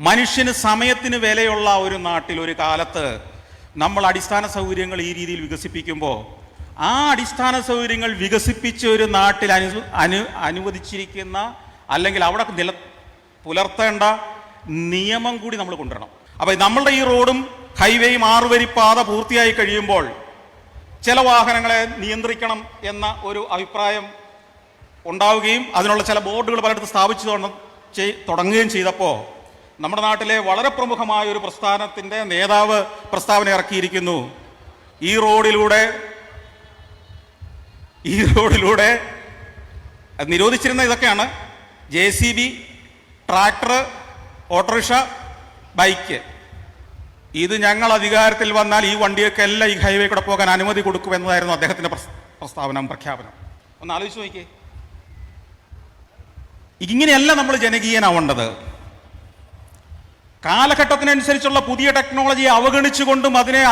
മനുഷ്യന് സമയത്തിന് വിലയുള്ള ഒരു നാട്ടിൽ ഒരു കാലത്ത് നമ്മൾ അടിസ്ഥാന സൗകര്യങ്ങൾ ഈ രീതിയിൽ വികസിപ്പിക്കുമ്പോൾ ആ അടിസ്ഥാന സൗകര്യങ്ങൾ വികസിപ്പിച്ച ഒരു നാട്ടിൽ അനു അനു അനുവദിച്ചിരിക്കുന്ന അല്ലെങ്കിൽ അവിടെ നില പുലർത്തേണ്ട നിയമം കൂടി നമ്മൾ കൊണ്ടുവരണം. അപ്പോൾ നമ്മളുടെ ഈ റോഡും ഹൈവേയും ആറുവരി പാത പൂർത്തിയായി കഴിയുമ്പോൾ ചില വാഹനങ്ങളെ നിയന്ത്രിക്കണം എന്ന ഒരു അഭിപ്രായം ഉണ്ടാവുകയും അതിനുള്ള ചില ബോർഡുകൾ പലയിടത്ത് സ്ഥാപിച്ചു തുടങ്ങുകയും ചെയ്തപ്പോൾ നമ്മുടെ നാട്ടിലെ വളരെ പ്രമുഖമായ ഒരു പ്രസ്ഥാനത്തിന്റെ നേതാവ് പ്രസ്താവന ഇറക്കിയിരിക്കുന്നു. ഈ റോഡിലൂടെ ഈ റോഡിലൂടെ നിരോധിച്ചിരുന്ന ഇതൊക്കെയാണ് J C B tractor autorickshaw bike. ഇത് ഞങ്ങൾ അധികാരത്തിൽ വന്നാൽ ഈ വണ്ടിയൊക്കെ എല്ലാം ഈ ഹൈവേ കൂടെ പോകാൻ അനുമതി കൊടുക്കുമെന്നതായിരുന്നു അദ്ദേഹത്തിന്റെ പ്രസ്- പ്രസ്താവന പ്രഖ്യാപനം. ഒന്ന് ആലോചിച്ച് നോക്കിയേ. ഇങ്ങനെയല്ല നമ്മൾ ജനകീയനാവേണ്ടത്. കാലഘട്ടത്തിനനുസരിച്ചുള്ള പുതിയ ടെക്നോളജിയെ അവഗണിച്ചുകൊണ്ടും അതിനെ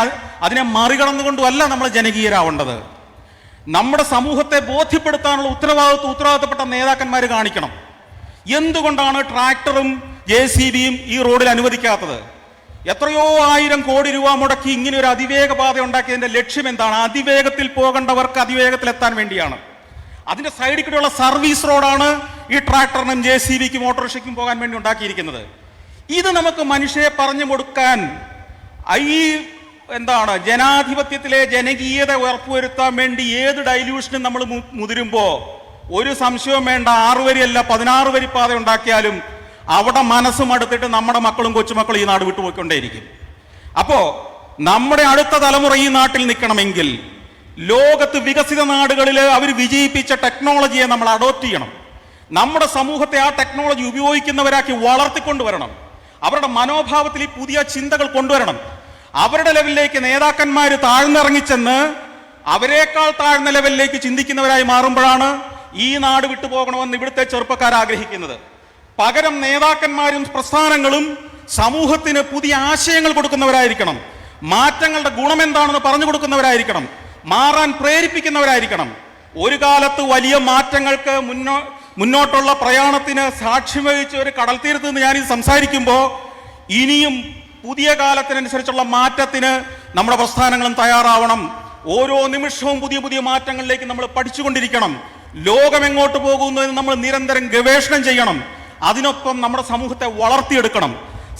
അതിനെ മറികടന്നുകൊണ്ടുമല്ല നമ്മൾ ജനകീയരാവേണ്ടത്. നമ്മുടെ സമൂഹത്തെ ബോധ്യപ്പെടുത്താനുള്ള ഉത്തരവാദിത്വം ഉത്തരവാദിത്തപ്പെട്ട നേതാക്കന്മാർ കാണിക്കണം. എന്തുകൊണ്ടാണ് ട്രാക്ടറും ജെ സി ബിയും ഈ റോഡിൽ അനുവദിക്കാത്തത്? എത്രയോ ആയിരം കോടി രൂപ മുടക്കി ഇങ്ങനെ ഒരു അതിവേഗ പാത ഉണ്ടാക്കിയതിന്റെ ലക്ഷ്യം എന്താണ്? അതിവേഗത്തിൽ പോകേണ്ടവർക്ക് അതിവേഗത്തിൽ എത്താൻ വേണ്ടിയാണ്. അതിന്റെ സൈഡിൽ കൂടെയുള്ള സർവീസ് റോഡാണ് ഈ ട്രാക്ടറിനും ജെ സി ബിക്കും ഓട്ടോറിക്ഷയ്ക്കും പോകാൻ വേണ്ടി ഉണ്ടാക്കിയിരിക്കുന്നത്. ഇത് നമുക്ക് മനുഷ്യരെ പറഞ്ഞു കൊടുക്കാൻ ഈ എന്താണ് ജനാധിപത്യത്തിലെ ജനകീയത ഉറപ്പുവരുത്താൻ വേണ്ടി ഏത് ഡൈല്യൂഷനും നമ്മൾ മുതിരുമ്പോ ഒരു സംശയവും വേണ്ട. ആറു വരിയല്ല പതിനാറ് വരി പാത ഉണ്ടാക്കിയാലും അവിടെ മനസ്സും അടുത്തിട്ട് നമ്മുടെ മക്കളും കൊച്ചുമക്കളും ഈ നാട് വിട്ടുപോയിക്കൊണ്ടേയിരിക്കും അപ്പോ നമ്മുടെ അടുത്ത തലമുറ ഈ നാട്ടിൽ നിൽക്കണമെങ്കിൽ ലോകത്ത് വികസിത നാടുകളിൽ അവർ വിജയിപ്പിച്ച ടെക്നോളജിയെ നമ്മൾ അഡോപ്റ്റ് ചെയ്യണം. നമ്മുടെ സമൂഹത്തെ ആ ടെക്നോളജി ഉപയോഗിക്കുന്നവരാക്കി വളർത്തിക്കൊണ്ടുവരണം. അവരുടെ മനോഭാവത്തിൽ ഈ പുതിയ ചിന്തകൾ കൊണ്ടുവരണം. അവരുടെ ലെവലിലേക്ക് നേതാക്കന്മാർ താഴ്ന്നിറങ്ങിച്ചെന്ന് അവരെക്കാൾ താഴ്ന്ന ലെവലിലേക്ക് ചിന്തിക്കുന്നവരായി മാറുമ്പോഴാണ് ഈ നാട് വിട്ടുപോകണമെന്ന് ഇവിടുത്തെ ചെറുപ്പക്കാർ ആഗ്രഹിക്കുന്നത്. പകരം നേതാക്കന്മാരും പ്രസ്ഥാനങ്ങളും സമൂഹത്തിന് പുതിയ ആശയങ്ങൾ കൊടുക്കുന്നവരായിരിക്കണം. മാറ്റങ്ങളുടെ ഗുണം എന്താണെന്ന് പറഞ്ഞു കൊടുക്കുന്നവരായിരിക്കണം. മാറാൻ പ്രേരിപ്പിക്കുന്നവരായിരിക്കണം. ഒരു കാലത്ത് വലിയ മാറ്റങ്ങൾക്ക് മുന്നോ മുന്നോട്ടുള്ള പ്രയാണത്തിന് സാക്ഷ്യം വഹിച്ച ഒരു കടൽ തീരത്ത് നിന്ന് ഞാനിത് സംസാരിക്കുമ്പോൾ ഇനിയും പുതിയ കാലത്തിനനുസരിച്ചുള്ള മാറ്റത്തിന് നമ്മുടെ പ്രസ്ഥാനങ്ങളും തയ്യാറാവണം. ഓരോ നിമിഷവും പുതിയ പുതിയ മാറ്റങ്ങളിലേക്ക് നമ്മൾ പഠിച്ചുകൊണ്ടിരിക്കണം. ലോകം എങ്ങോട്ട് പോകുന്നു എന്ന് നമ്മൾ നിരന്തരം ഗവേഷണം ചെയ്യണം. അതിനൊപ്പം നമ്മുടെ സമൂഹത്തെ വളർത്തിയെടുക്കണം.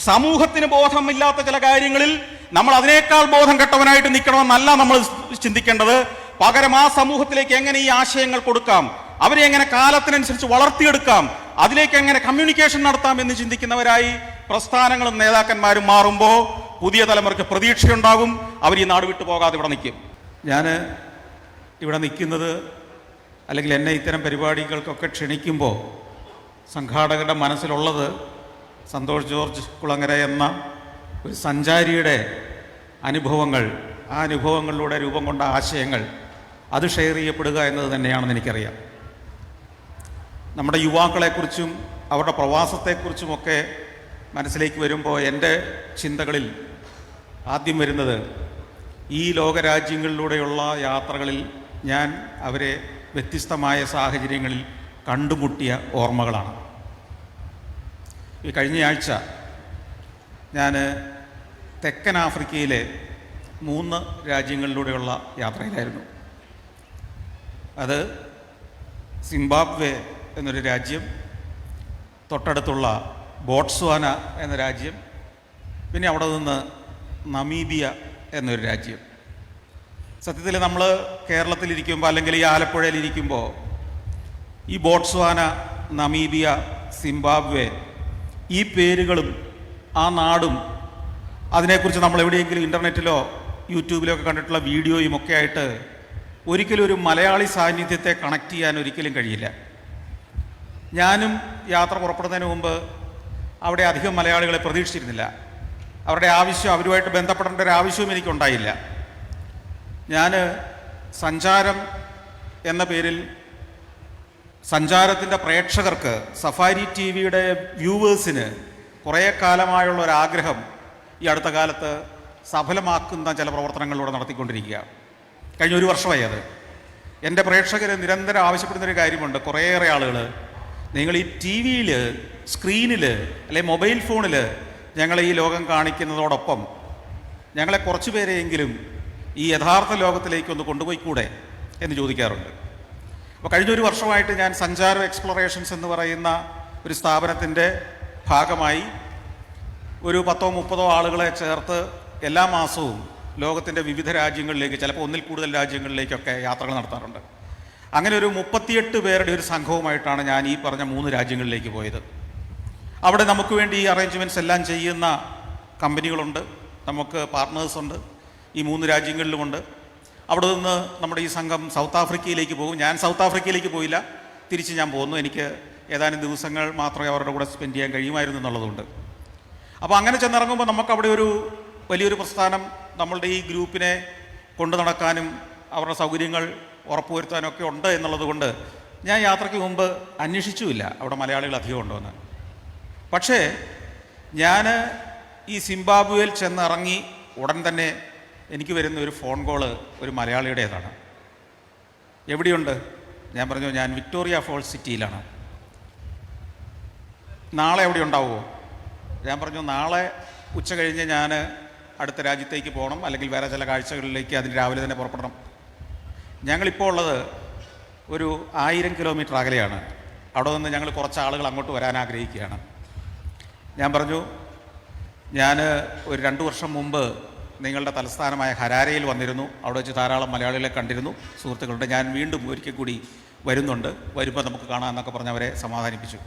സമൂഹത്തിന് ബോധമില്ലാത്ത ചില കാര്യങ്ങളിൽ നമ്മൾ അതിനേക്കാൾ ബോധം കെട്ടവനായിട്ട് നിൽക്കണമെന്നല്ല നമ്മൾ ചിന്തിക്കേണ്ടത്. പകരം ആ സമൂഹത്തിലേക്ക് എങ്ങനെ ഈ ആശയങ്ങൾ കൊടുക്കാം? അവരെ എങ്ങനെ കാലത്തിനനുസരിച്ച് വളർത്തിയെടുക്കാം അതിലേക്ക് എങ്ങനെ കമ്മ്യൂണിക്കേഷൻ നടത്താം എന്ന് ചിന്തിക്കുന്നവരായി പ്രസ്ഥാനങ്ങളും നേതാക്കന്മാരും മാറുമ്പോൾ പുതിയ തലമുറയ്ക്ക് പ്രതീക്ഷയുണ്ടാകും. അവർ ഈ നാട് വിട്ടു പോകാതെ ഇവിടെ നിൽക്കും. ഞാൻ ഇവിടെ നിൽക്കുന്നത് അല്ലെങ്കിൽ എന്നെ ഇത്തരം പരിപാടികൾക്കൊക്കെ ക്ഷണിക്കുമ്പോൾ സംഘാടകരുടെ മനസ്സിലുള്ളത് സന്തോഷ് ജോർജ് കുളങ്ങര എന്ന ഒരു സഞ്ചാരിയുടെ അനുഭവങ്ങൾ ആ അനുഭവങ്ങളിലൂടെ രൂപം കൊണ്ട ആശയങ്ങൾ അത് ഷെയർ ചെയ്യപ്പെടുക എന്നത് തന്നെയാണെന്ന് എനിക്കറിയാം. നമ്മുടെ യുവാക്കളെക്കുറിച്ചും അവരുടെ പ്രവാസത്തെക്കുറിച്ചുമൊക്കെ മനസ്സിലേക്ക് വരുമ്പോൾ എന്റെ ചിന്തകളിൽ ആദ്യം വരുന്നത് ഈ ലോകരാജ്യങ്ങളിലൂടെയുള്ള യാത്രകളിൽ ഞാൻ അവരെ വ്യത്യസ്തമായ സാഹചര്യങ്ങളിൽ കണ്ടുമുട്ടിയ ഓർമ്മകളാണ്. ഈ കഴിഞ്ഞ ആഴ്ച ഞാൻ തെക്കൻ ആഫ്രിക്കയിലെ മൂന്ന് രാജ്യങ്ങളിലൂടെയുള്ള യാത്രയിലായിരുന്നു. അത് സിംബാബ്വെ എന്നൊരു രാജ്യം തൊട്ടടുത്തുള്ള ബോട്സ്വാന എന്ന രാജ്യം പിന്നെ അവിടെ നിന്ന് നമീബിയ എന്നൊരു രാജ്യം. സത്യത്തിൽ നമ്മൾ കേരളത്തിലിരിക്കുമ്പോൾ അല്ലെങ്കിൽ ഈ ആലപ്പുഴയിലിരിക്കുമ്പോൾ ഈ ബോട്സ്വാന നമീബിയ സിംബാബ്വെ ഈ പേരുകളും ആ നാടും അതിനെക്കുറിച്ച് നമ്മൾ എവിടെയെങ്കിലും ഇന്റർനെറ്റിലോ യൂട്യൂബിലോ ഒക്കെ കണ്ടിട്ടുള്ള വീഡിയോയും ഒക്കെ ആയിട്ട് ഒരിക്കലും ഒരു മലയാളി സാന്നിധ്യത്തെ കണക്ട് ചെയ്യാൻ ഒരിക്കലും കഴിയില്ല. ഞാനും യാത്ര പുറപ്പെടുന്നതിന് മുമ്പ് അവിടെ അധികം മലയാളികളെ പ്രതീക്ഷിച്ചിരുന്നില്ല. അവരുടെ ആവശ്യം അവരുമായിട്ട് ബന്ധപ്പെടേണ്ട ഒരു ആവശ്യവും എനിക്കുണ്ടായില്ല. ഞാൻ സഞ്ചാരം എന്ന പേരിൽ സഞ്ചാരത്തിന്റെ പ്രേക്ഷകർക്ക് സഫാരി ടി വിയുടെ വ്യൂവേഴ്സിന് കുറേ കാലമായുള്ള ഒരു ആഗ്രഹം ഈ അടുത്ത കാലത്ത് സഫലമാക്കുന്ന ചില പ്രവർത്തനങ്ങളിലൂടെ നടത്തിക്കൊണ്ടിരിക്കുക. കഴിഞ്ഞ ഒരു വർഷമായി അത്. എന്റെ പ്രേക്ഷകർ നിരന്തരം ആവശ്യപ്പെടുന്നൊരു കാര്യമുണ്ട്. കുറേയേറെ ആളുകൾ നിങ്ങൾ ഈ ടി വിയിൽ സ്ക്രീനിൽ അല്ലെ മൊബൈൽ ഫോണിൽ ഞങ്ങളെ ഈ ലോകം കാണിക്കുന്നതോടൊപ്പം ഞങ്ങളെ കുറച്ചു പേരെയെങ്കിലും ഈ യഥാർത്ഥ ലോകത്തിലേക്ക് ഒന്ന് കൊണ്ടുപോയിക്കൂടെ എന്ന് ചോദിക്കാറുണ്ട്. അപ്പോൾ കഴിഞ്ഞൊരു വർഷമായിട്ട് ഞാൻ സഞ്ചാര എക്സ്പ്ലോറേഷൻസ് എന്ന് പറയുന്ന ഒരു സ്ഥാപനത്തിന്റെ ഭാഗമായി ഒരു പത്തോ മുപ്പതോ ആളുകളെ ചേർത്ത് എല്ലാ മാസവും ലോകത്തിന്റെ വിവിധ രാജ്യങ്ങളിലേക്ക് ചിലപ്പോൾ ഒന്നിൽ കൂടുതൽ രാജ്യങ്ങളിലേക്കൊക്കെ യാത്രകൾ നടത്താറുണ്ട്. അങ്ങനെ ഒരു മുപ്പത്തിയെട്ട് പേരുടെ ഒരു സംഘവുമായിട്ടാണ് ഞാൻ ഈ പറഞ്ഞ മൂന്ന് രാജ്യങ്ങളിലേക്ക് പോയത്. അവിടെ നമുക്ക് വേണ്ടി ഈ അറേഞ്ച്മെന്റ്സ് എല്ലാം ചെയ്യുന്ന കമ്പനികളുണ്ട് നമുക്ക് പാർട്ട്നേഴ്സ് ഉണ്ട് ഈ മൂന്ന് രാജ്യങ്ങളിലുമുണ്ട്. അവിടെ നിന്ന് നമ്മുടെ ഈ സംഘം സൗത്ത് ആഫ്രിക്കയിലേക്ക് പോകും. ഞാൻ സൗത്ത് ആഫ്രിക്കയിലേക്ക് പോയില്ല തിരിച്ച് ഞാൻ പോന്നു. എനിക്ക് ഏതാനും ദിവസങ്ങൾ മാത്രമേ അവരുടെ കൂടെ സ്പെൻഡ് ചെയ്യാൻ കഴിയുമായിരുന്നു എന്നുള്ളതുകൊണ്ട്. അപ്പോൾ അങ്ങനെ ചെന്നിറങ്ങുമ്പോൾ നമുക്കവിടെ ഒരു വലിയൊരു പ്രസ്ഥാനം നമ്മളുടെ ഈ ഗ്രൂപ്പിനെ കൊണ്ടു നടക്കാനും അവരുടെ സൗകര്യങ്ങൾ ഉറപ്പുവരുത്താനും ഒക്കെ ഉണ്ട് എന്നുള്ളത് കൊണ്ട് ഞാൻ യാത്രയ്ക്ക് മുമ്പ് അന്വേഷിച്ചുമില്ല. അവിടെ മലയാളികൾ അധികം ഉണ്ടോ എന്ന് പക്ഷേ ഞാൻ ഈ സിംബാബ്വേയിൽ ചെന്നിറങ്ങി ഉടൻ തന്നെ എനിക്ക് വരുന്ന ഒരു ഫോൺ കോൾ ഒരു മലയാളിയുടേതാണ്. എവിടെയുണ്ട്? ഞാൻ പറഞ്ഞു ഞാൻ വിക്ടോറിയ ഫോൾസ് സിറ്റിയിലാണ്. നാളെ എവിടെ ഉണ്ടാവുമോ? ഞാൻ പറഞ്ഞു നാളെ ഉച്ച കഴിഞ്ഞ് ഞാൻ അടുത്ത രാജ്യത്തേക്ക് പോകണം. അല്ലെങ്കിൽ വേറെ ചില കാഴ്ചകളിലേക്ക് അതിന് രാവിലെ തന്നെ പുറപ്പെടണം. ഞങ്ങളിപ്പോൾ ഉള്ളത് ഒരു ആയിരം കിലോമീറ്റർ അകലെയാണ്. അവിടെ നിന്ന് ഞങ്ങൾ കുറച്ച് ആളുകൾ അങ്ങോട്ട് വരാൻ ആഗ്രഹിക്കുകയാണ്. ഞാൻ പറഞ്ഞു ഞാൻ ഒരു രണ്ട് വർഷം മുമ്പ് നിങ്ങളുടെ തലസ്ഥാനമായ ഹരാരയിൽ വന്നിരുന്നു. അവിടെ വെച്ച് ധാരാളം മലയാളികളെ കണ്ടിരുന്നു. സുഹൃത്തുക്കളുണ്ട്. ഞാൻ വീണ്ടും ഒരിക്കൽ കൂടി വരുന്നുണ്ട്. വരുമ്പോൾ നമുക്ക് കാണാം എന്നൊക്കെ പറഞ്ഞ് അവരെ സമാധാനിപ്പിച്ചു.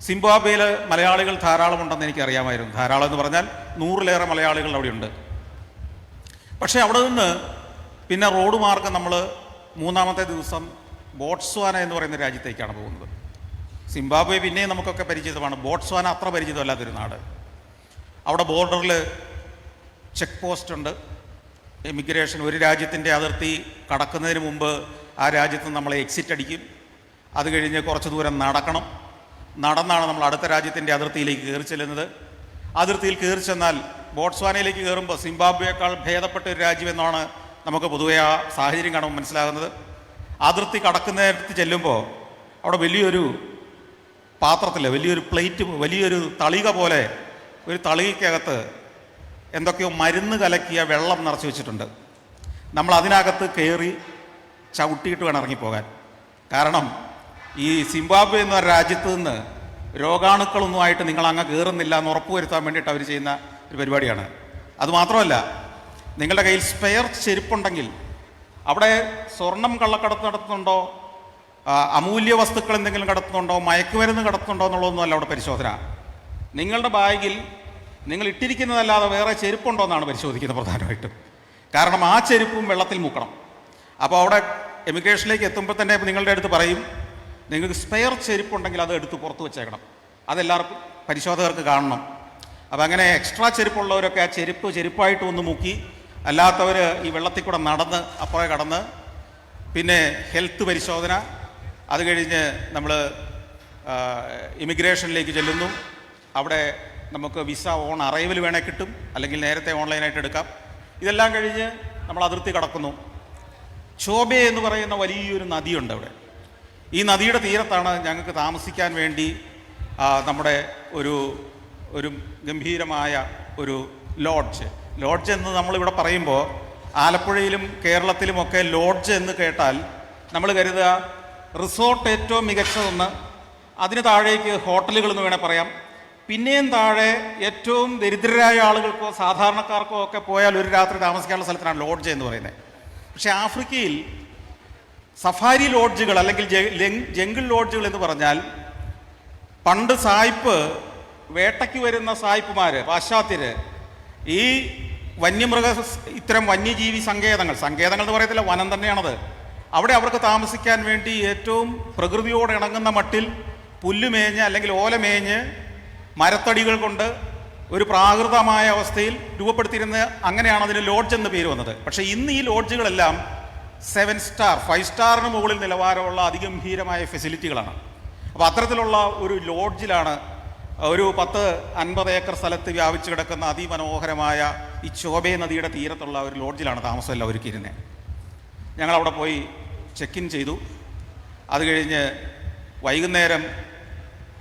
സിംബാബ്വേയിൽ മലയാളികൾ ധാരാളമുണ്ടെന്ന് എനിക്കറിയാമായിരുന്നു ധാരാളം എന്ന് പറഞ്ഞാൽ നൂറിലേറെ മലയാളികൾ അവിടെയുണ്ട്. പക്ഷേ അവിടെ നിന്ന് പിന്നെ റോഡ് മാർഗം നമ്മൾ മൂന്നാമത്തെ ദിവസം ബോട്ട്സ്വാന എന്ന് പറയുന്ന രാജ്യത്തേക്കാണ് പോകുന്നത്. സിംബാബ്വെ പിന്നെയും നമുക്കൊക്കെ പരിചിതമാണ്. ബോട്ട്സ്വാന അത്ര പരിചിതമല്ലാത്തൊരു നാട്. അവിടെ ബോർഡറിൽ ചെക്ക് പോസ്റ്റ് ഉണ്ട്. എമിഗ്രേഷൻ ഒരു രാജ്യത്തിന്റെ അതിർത്തി കടക്കുന്നതിന് മുമ്പ് ആ രാജ്യത്ത് നമ്മളെ എക്സിറ്റ് അടിക്കും. അത് കഴിഞ്ഞ് കുറച്ച് ദൂരം നടക്കണം. നടന്നാണ് നമ്മൾ അടുത്ത രാജ്യത്തിന്റെ അതിർത്തിയിലേക്ക് കയറി ചെല്ലുന്നത്. അതിർത്തിയിൽ കയറി ചെന്നാൽ ബോട്ട്സ്വാനയിലേക്ക് കയറുമ്പോൾ സിംബാബ്വേക്കാൾ ഭേദപ്പെട്ട ഒരു രാജ്യമെന്നാണ് നമുക്ക് പൊതുവെ ആ സാഹചര്യം കാണുമ്പോൾ മനസ്സിലാകുന്നത്. അതിർത്തി കടക്കുന്നിടത്ത് ചെല്ലുമ്പോൾ അവിടെ വലിയൊരു പാത്രത്തിൽ വലിയൊരു പ്ലേറ്റ് വലിയൊരു തളിക പോലെ ഒരു തളികയ്ക്കകത്ത് എന്തൊക്കെയോ മരുന്ന് കലക്കിയ വെള്ളം നിറച്ച് വെച്ചിട്ടുണ്ട്. നമ്മൾ അതിനകത്ത് കയറി ചവിട്ടിയിട്ട് വേണം ഇറങ്ങിപ്പോകാൻ. കാരണം ഈ സിംബാബ്വെ എന്ന രാജ്യത്ത് നിന്ന് രോഗാണുക്കളൊന്നുമായിട്ട് നിങ്ങൾ അങ്ങ് കയറുന്നില്ല എന്ന് ഉറപ്പുവരുത്താൻ വേണ്ടിയിട്ട് അവർ ചെയ്യുന്ന ഒരു പരിപാടിയാണ്. അതുമാത്രമല്ല നിങ്ങളുടെ കയ്യിൽ സ്പെയർ ചെരുപ്പുണ്ടെങ്കിൽ അവിടെ സ്വർണം കള്ളക്കടത്ത് നടത്തുന്നുണ്ടോ? അമൂല്യ വസ്തുക്കൾ എന്തെങ്കിലും കടത്തുന്നുണ്ടോ? മയക്കുമരുന്ന് കടത്തുന്നുണ്ടോ എന്നുള്ളതൊന്നുമല്ല അവിടെ പരിശോധന. നിങ്ങളുടെ ബാഗിൽ നിങ്ങൾ ഇട്ടിരിക്കുന്നതല്ലാതെ വേറെ ചെരുപ്പുണ്ടോ എന്നാണ് പരിശോധിക്കുന്നത് പ്രധാനമായിട്ടും. കാരണം ആ ചെരുപ്പും വെള്ളത്തിൽ മുക്കണം. അപ്പോൾ അവിടെ എമിഗ്രേഷനിലേക്ക് എത്തുമ്പോൾ തന്നെ നിങ്ങളുടെ അടുത്ത് പറയും നിങ്ങൾക്ക് സ്പെയർ ചെരുപ്പുണ്ടെങ്കിൽ അത് എടുത്ത് പുറത്ത് വെച്ചേക്കണം. അതെല്ലാവർക്കും പരിശോധകർക്ക് കാണണം. അപ്പോൾ അങ്ങനെ എക്സ്ട്രാ ചെരുപ്പുള്ളവരൊക്കെ ആ ചെരുപ്പ് ചെരുപ്പായിട്ട് ഒന്ന് മുക്കി അല്ലാത്തവർ ഈ വെള്ളത്തിൽ കൂടെ നടന്ന് അപ്പുറം കടന്ന് പിന്നെ ഹെൽത്ത് പരിശോധന അത് കഴിഞ്ഞ് നമ്മൾ ഇമിഗ്രേഷനിലേക്ക് ചെല്ലുന്നു. അവിടെ നമുക്ക് വിസ ഓൺ അറൈവൽ വേണേൽ കിട്ടും അല്ലെങ്കിൽ നേരത്തെ ഓൺലൈനായിട്ട് എടുക്കാം. ഇതെല്ലാം കഴിഞ്ഞ് നമ്മൾ അതിർത്തി കടക്കുന്നു. ചോബെ എന്ന് പറയുന്ന വലിയൊരു നദിയുണ്ട് അവിടെ. ഈ നദിയുടെ തീരത്താണ് ഞങ്ങൾക്ക് താമസിക്കാൻ വേണ്ടി നമ്മുടെ ഒരു ഒരു ഗംഭീരമായ ഒരു ലോഡ്ജ്. ലോഡ്ജ് എന്ന് നമ്മളിവിടെ പറയുമ്പോൾ ആലപ്പുഴയിലും കേരളത്തിലുമൊക്കെ ലോഡ്ജ് എന്ന് കേട്ടാൽ നമ്മൾ കരുതുക റിസോർട്ട് ഏറ്റവും മികച്ചതെന്ന് അതിന് താഴേക്ക് ഹോട്ടലുകൾ എന്ന് വേണേൽ പറയാം. പിന്നെയും താഴെ ഏറ്റവും ദരിദ്രരായ ആളുകൾക്കോ സാധാരണക്കാർക്കോ ഒക്കെ പോയാൽ ഒരു രാത്രി താമസിക്കാനുള്ള സ്ഥലത്തിനാണ് ലോഡ്ജ് എന്ന് പറയുന്നത്. പക്ഷേ ആഫ്രിക്കയിൽ സഫാരി ലോഡ്ജുകൾ അല്ലെങ്കിൽ ജംഗിൾ ലോഡ്ജുകൾ എന്ന് പറഞ്ഞാൽ പണ്ട് സായിപ്പ് വേട്ടയ്ക്ക് വരുന്ന സായിപ്പുമാർ പാശ്ചാത്യര് ഈ വന്യമൃഗ ഇത്തരം വന്യജീവി സങ്കേതങ്ങൾ സങ്കേതങ്ങൾ എന്ന് പറയത്തില്ല വനം തന്നെയാണത്. അവിടെ അവർക്ക് താമസിക്കാൻ വേണ്ടി ഏറ്റവും പ്രകൃതിയോട് ഇണങ്ങുന്ന മട്ടിൽ പുല്ലുമേഞ്ഞ് അല്ലെങ്കിൽ ഓലമേഞ്ഞ് മരത്തടികൾ കൊണ്ട് ഒരു പ്രാകൃതമായ അവസ്ഥയിൽ രൂപപ്പെടുത്തിയിരുന്ന അങ്ങനെയാണ് അതിന് ലോഡ്ജ് എന്ന് പേര് വന്നത്. പക്ഷേ ഇന്ന് ഈ ലോഡ്ജുകളെല്ലാം സെവൻ സ്റ്റാർ ഫൈവ് സ്റ്റാറിന് മുകളിൽ നിലവാരമുള്ള അതിഗംഭീരമായ ഫെസിലിറ്റികളാണ്. അപ്പോൾ അത്തരത്തിലുള്ള ഒരു ലോഡ്ജിലാണ് ഒരു പത്ത് അൻപത് ഏക്കർ സ്ഥലത്ത് വ്യാപിച്ചു കിടക്കുന്ന അതിമനോഹരമായ ഈ ചോബേ നദിയുടെ തീരത്തുള്ള ഒരു ലോഡ്ജിലാണ് താമസമെല്ലാം ഒരുക്കിയിരുന്നത് ഞങ്ങളവിടെ പോയി ചെക്ക് ഇൻ ചെയ്തു. അത് കഴിഞ്ഞ് വൈകുന്നേരം